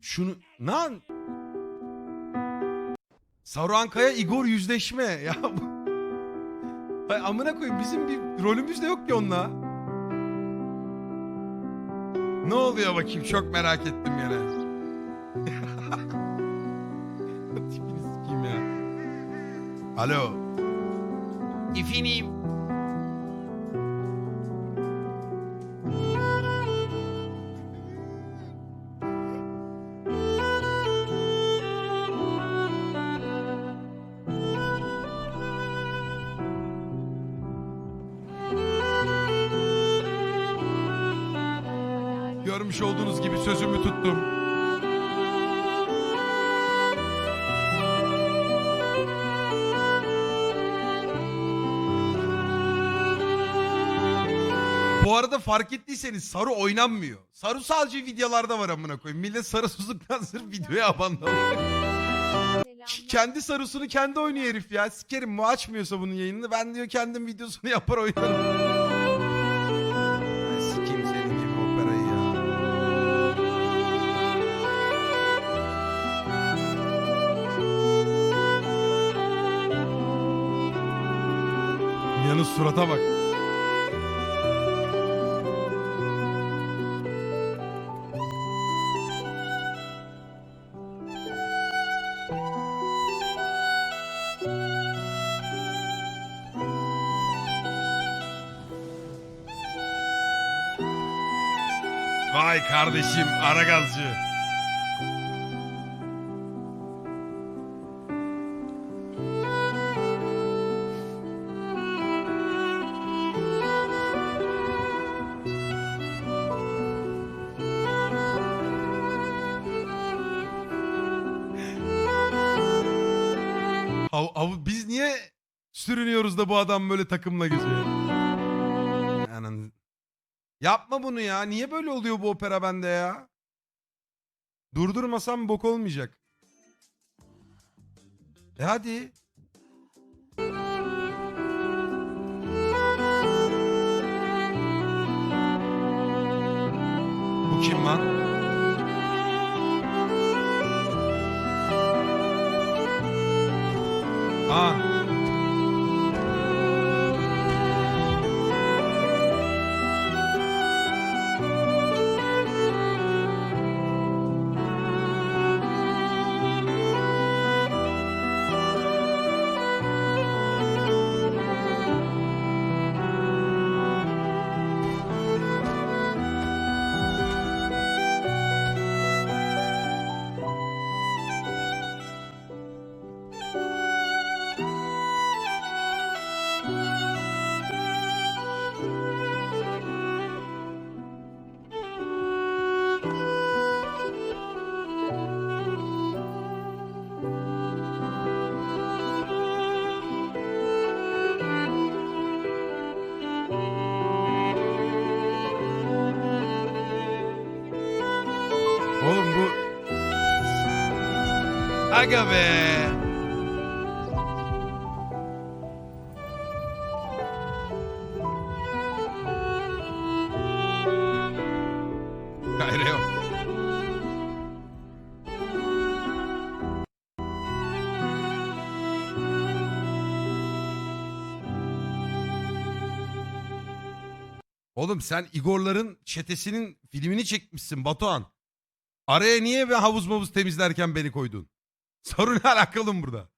Şunu lan Saruhan Kaya Igor yüzleşme ya Hay amına koyayım bizim bir rolümüz de yok ki onunla. Ne oluyor bakayım çok merak ettim yine. Tipini sikeyim ya. Alo. Efendim. Görmüş olduğunuz gibi sözümü tuttum. Bu arada fark ettiyseniz Saru oynanmıyor. Saru sadece videolarda var amına koyayım. Millet sarısızlıktan sırf videoya abandı. kendi sarısını kendi oynuyor herif ya. Sikerim bu açmıyorsa bunun yayınını. Ben diyor kendim videosunu yapar oynarım. Surata bak. Vay kardeşim Aragazcı. Av, biz niye sürünüyoruz da bu adam böyle takımla geziyor? Anan. Yapma bunu ya. Niye böyle oluyor bu opera bende ya? Durdurmasam bok olmayacak. E hadi. Bu kim lan? Aa. Aga be. Gayrı. Oğlum sen Igor'ların çetesinin filmini çekmişsin Batuhan. Araya niye ve havuz mavuz temizlerken beni koydun? Sorun ne alakalı burada?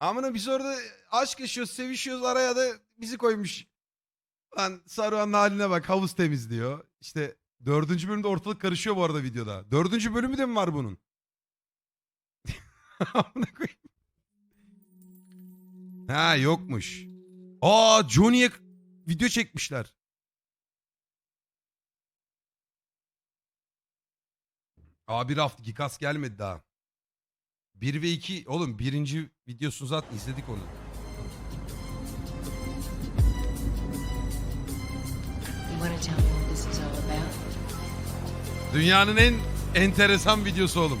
Amına biz orada aşk yaşıyoruz, sevişiyoruz araya da bizi koymuş. Lan Saruhan'ın haline bak havuz temizliyor. İşte dördüncü bölümde ortalık karışıyor bu arada videoda. Dördüncü bölümü de mi var bunun? Amına koyayım. Ha yokmuş. Aa Johnny'ye video çekmişler. Abi raft Gikas gelmedi daha. 1 ve 2 oğlum birinci videosunu zaten izledik onu. Dünyanın en enteresan videosu oğlum.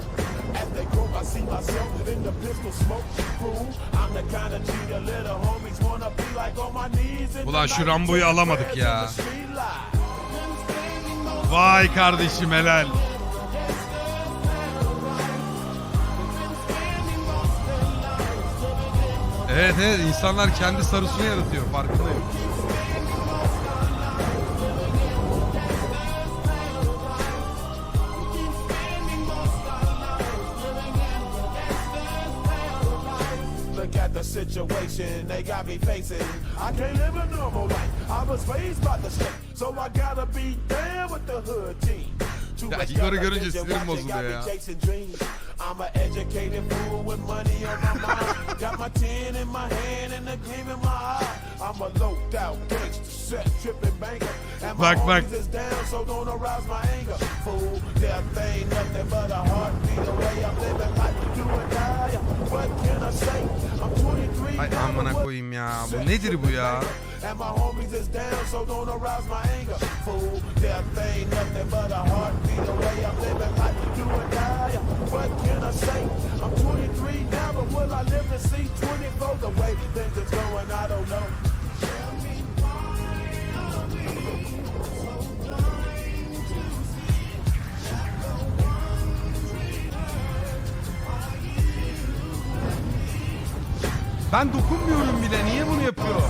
They grow, I see myself in the pistol smoke. I'm the kind of G the little homies wanna be like on my knees. Ulan şu Rambo'yu alamadık ya. Vay kardeşim helal. Evet evet insanlar kendi sarısını yaratıyor farkındayım. Situation they got me facing. I can't live a normal life. I was raised by the state, so I gotta be down with the hood team. Ya Igor'u görünce sinirim me ya. I'm an educated fool with money on my mind. got my tin in my hand and a gleam in my eye. I'm a loped out gangster, Bak, bak. homies is down, so don't arouse my anger. Fool, death ain't nothing but a heartbeat away. I'm living life, do or die. What can I say? I'm 23 Ay amına koyayım ya. Bu nedir bu ya? and my homies is down, so don't arouse my anger. Fool, death ain't nothing but a heartbeat away. I'm living life, do or die. What can I say? I'm 23 now, but will I live to see 24? The way things is Ben dokunmuyorum bile. Niye bunu yapıyor?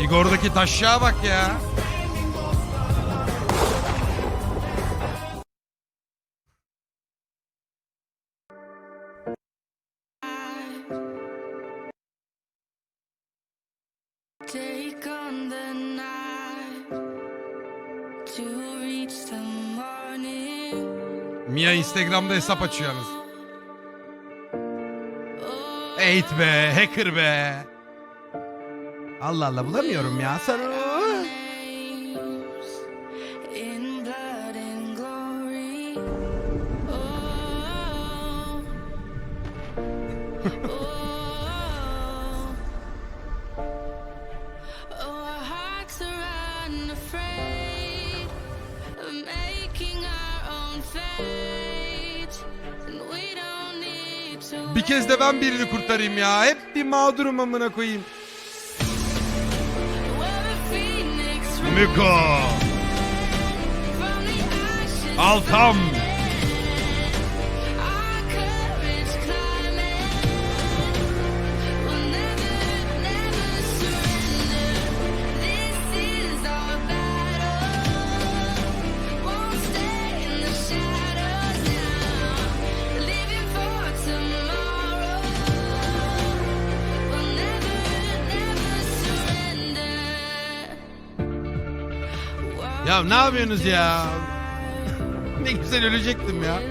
Igor'daki taşşağa bak ya. Mia Instagram'da hesap açıyor yalnız. Eğit be, hacker be. Allah Allah bulamıyorum ya. Sarı. Bir kez de ben birini kurtarayım ya. Hep bir mağdurum amına koyayım. Miko. Altam. Ya ne yapıyorsunuz ya? Ne güzel ölecektim ya.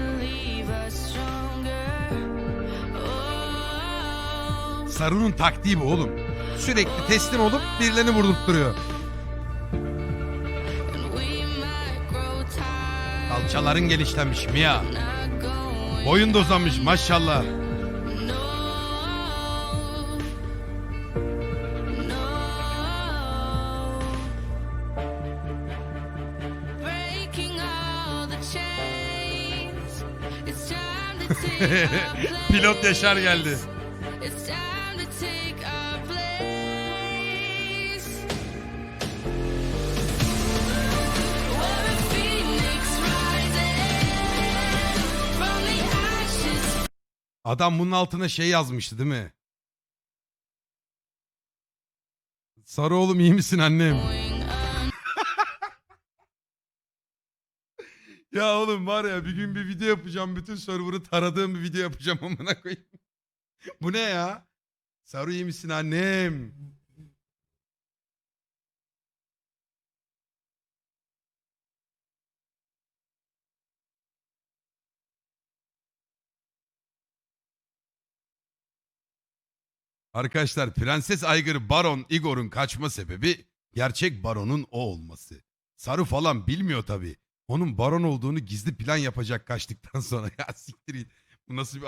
Sarun'un taktiği bu oğlum. Sürekli teslim olup birilerini vurdurtturuyor. Kalçaların genişlenmiş Mia. Boyun da uzamış maşallah. From the ashes. Adam bunun altına şey yazmıştı değil mi? Sarı oğlum iyi misin annem? Going on. Ya oğlum var ya bir gün bir video yapacağım. Bütün server'ı taradığım bir video yapacağım amına koyayım. Bu ne ya? Saru iyi misin annem? Arkadaşlar Prenses Aygır Baron Igor'un kaçma sebebi gerçek baronun o olması. Saru falan bilmiyor tabii. Onun baron olduğunu gizli plan yapacak kaçtıktan sonra. Ya siktir. Bu nasıl bir